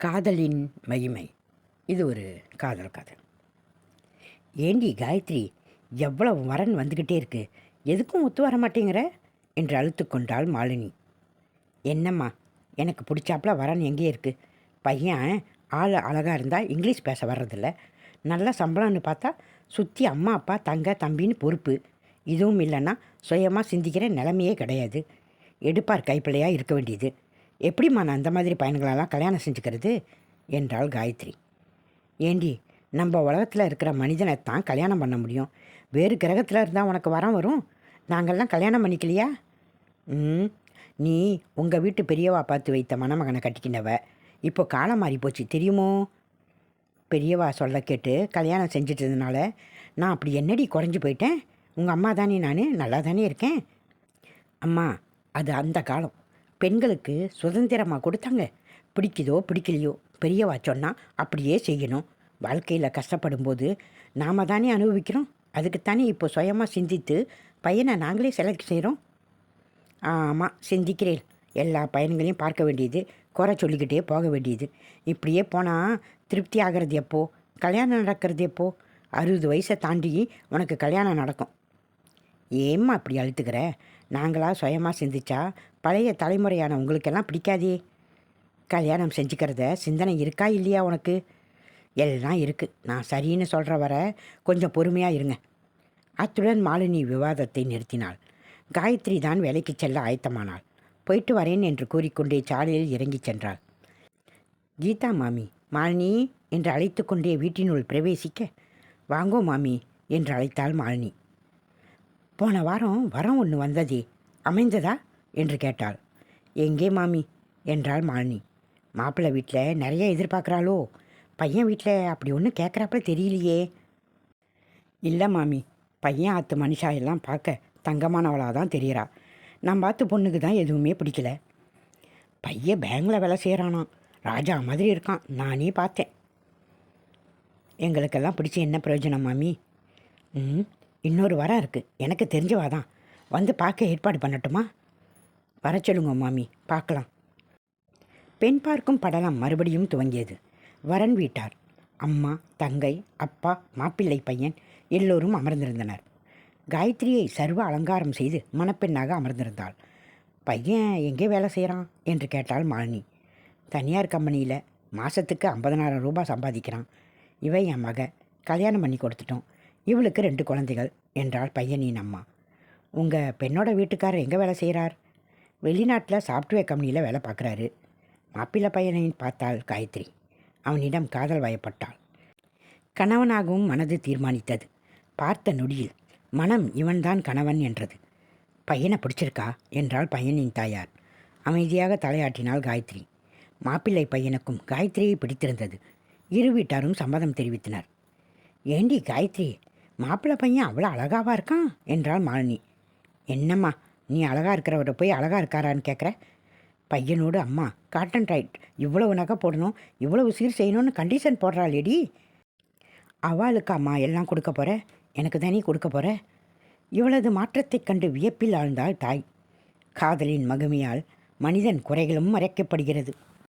காதலின் மகிமை. இது ஒரு காதல் கதை. ஏண்டி காயத்ரி எவ்வளவு வரன் வந்துக்கிட்டே இருக்கு. எதுக்கும் ஒத்து வர மாட்டேங்கிற? என்று அழுத்து கொண்டாள் மாலினி. என்னம்மா எனக்கு பிடிச்சாப்புல வரன் எங்கே இருக்குது பையன் ஆள் அழகாக இருந்தால் இங்கிலீஷ் பேச வர்றதில்ல. நல்ல சம்பளம்னு பார்த்தா சுற்றி அம்மா அப்பா தங்க தம்பின்னு பொறுப்பு. இதுவும் இல்லைன்னா சுயமாக சிந்திக்கிற நிலைமையே கிடையாது. எடுப்பார் கைப்பிள்ளையாக இருக்க வேண்டியது. எப்படிம்மா நான் அந்த மாதிரி பையன்களெல்லாம் கல்யாணம் செஞ்சுக்கிறது? என்றாள் காயத்ரி. ஏண்டி நம்ம உலகத்தில் இருக்கிற மனிதனை தான் கல்யாணம் பண்ண முடியும். வேறு கிரகத்தில் இருந்தால் உனக்கு வரம் வரும். நாங்கள்லாம் கல்யாணம் பண்ணிக்கலையா? ம் நீ உங்கள் வீட்டு பெரியவா பார்த்து வைத்த மணமகனை கட்டிக்கினவ. இப்போ காலம் மாறி போச்சு தெரியுமோ? பெரியவா சொல்ல கேட்டு கல்யாணம் செஞ்சிட்டதுனால நான் அப்படி என்னடி குறைஞ்சி போயிட்டேன்? உங்கள் அம்மா தானே நான் நல்லா தானே இருக்கேன்? அம்மா அது அந்த காலம். பெண்களுக்கு சுதந்திரமாக கொடுத்தாங்க. பிடிக்குதோ பிடிக்கலையோ பெரியவா சொன்னால் அப்படியே செய்யணும். வாழ்க்கையில் கஷ்டப்படும் போது நாம் தானே அனுபவிக்கிறோம். அதுக்குத்தானே இப்போ சுயமாக சிந்தித்து பையனை நாங்களே செலக்ட் செய்கிறோம் ஆமாம் சிந்திக்கிறேன். எல்லா பையன்களையும் பார்க்க வேண்டியது குறை சொல்லிக்கிட்டே போக வேண்டியது. இப்படியே போனால் திருப்தி ஆகிறது எப்போ? கல்யாணம் நடக்கிறது எப்போ? அறுபது வயசை தாண்டி உனக்கு கல்யாணம் நடக்கும். ஏம்மா அப்படி அழுத்துக்கிற? நாங்களாக சுயமாக சிந்திச்சா பழைய தலைமுறையான உங்களுக்கெல்லாம் பிடிக்காதே. கல்யாணம் செஞ்சுக்கிறத சிந்தனை இருக்கா இல்லையா உனக்கு? எல்லாம் இருக்குது நான் சரின்னு சொல்கிற வர கொஞ்சம் பொறுமையாக இருங்க. அத்துடன் மாலினி விவாதத்தை நிறுத்தினாள். காயத்ரி தான் வேலைக்கு செல்ல ஆயத்தமானாள். போயிட்டு வரேன் என்று கூறிக்கொண்டே சாலையில் இறங்கிச் சென்றாள். கீதா மாமி மாலினி என்று அழைத்து கொண்டே வீட்டினுள் பிரவேசிக்க. வாங்கோ மாமி என்று அழைத்தாள் மாலினி. போன வாரம் வரம் ஒன்று வந்ததே. அமைந்ததா? என்று கேட்டாள். எங்கே மாமி? என்றாள் மாலினி. மாப்பிள்ளை வீட்டில் நிறைய எதிர்பார்க்குறாளோ? பையன் வீட்டில் அப்படி ஒன்றும் கேட்குறாப்புல தெரியலையே. இல்லை மாமி பையன் ஆத்து மனுஷா எல்லாம் பார்க்க தங்கமானவளாக தான் தெரிகிறா நான் பார்த்து பொண்ணுக்கு தான் எதுவுமே பிடிக்கல. பையன் பேங்கில் வேலை செய்கிறானாம் ராஜா மாதிரி இருக்கான். நானே பார்த்தேன். எங்களுக்கெல்லாம் பிடிச்சி என்ன பிரயோஜனம் மாமி? ம்? இன்னொரு வரம் இருக்குது எனக்கு தெரிஞ்சவா தான் வந்து பார்க்க ஏற்பாடு பண்ணட்டுமா? வர சொல்லுங்க மாமி. பார்க்கலாம். பெண் பார்க்கும் படலம் மறுபடியும் துவங்கியது. வரன் வீட்டார். அம்மா தங்கை அப்பா மாப்பிள்ளை பையன் எல்லோரும் அமர்ந்திருந்தனர். காயத்ரியை சர்வ அலங்காரம் செய்து மணப்பெண்ணாக அமர்ந்திருந்தாள். பையன் எங்கே வேலை செய்கிறான் என்று கேட்டாள் மாலினி. தனியார் கம்பெனியில். மாதத்துக்கு ஐம்பதனாயிரம் ரூபாய் சம்பாதிக்கிறான். இவன் என் மக கல்யாணம் பண்ணி கொடுத்துட்டோம். இவளுக்கு ரெண்டு குழந்தைகள் என்றாள் பையனின் அம்மா. உங்கள் பெண்ணோட வீட்டுக்காரர் எங்கே வேலை செய்கிறார் வெளிநாட்டில் சாஃப்ட்வேர் கம்பெனியில் வேலை பார்க்குறாரு. மாப்பிள்ளை பையனை பார்த்தாள் காயத்ரி. அவனிடம் காதல் வயப்பட்டாள். கணவனாகவும் மனது தீர்மானித்தது. பார்த்த நொடியில் மனம் இவன்தான் கணவன் என்றது. பையனை பிடிச்சிருக்கா? என்றாள் பையனின் தாயார். அமைதியாக தலையாட்டினாள் காயத்ரி. மாப்பிள்ளை பையனுக்கும் காயத்ரியை பிடித்திருந்தது. இரு வீட்டாரும் சம்மதம் தெரிவித்தனர். ஏண்டி காயத்ரி மாப்பிள்ளை பையன் அவ்வளோ அழகாவா இருக்கான்? என்றாள் மாலினி. என்னம்மா நீ அழகாக இருக்கிறவரை போய் அழகாக இருக்காரான்னு கேட்குற பையனோடு அம்மா காட்டன் டைட் இவ்வளவு நகை போடணும் இவ்வளவு சீர் செய்யணும்னு கண்டிஷன் போடுறாளேடி. அவளுக்கு அம்மா எல்லாம் கொடுக்க போகிற எனக்கு தானே கொடுக்க போகிற இவளது மாற்றத்தைக் கண்டு வியப்பில் ஆழ்ந்தாள் தாய். காதலின் மகிமையால் மனிதன் குறைகளும் மறைக்கப்படுகிறது.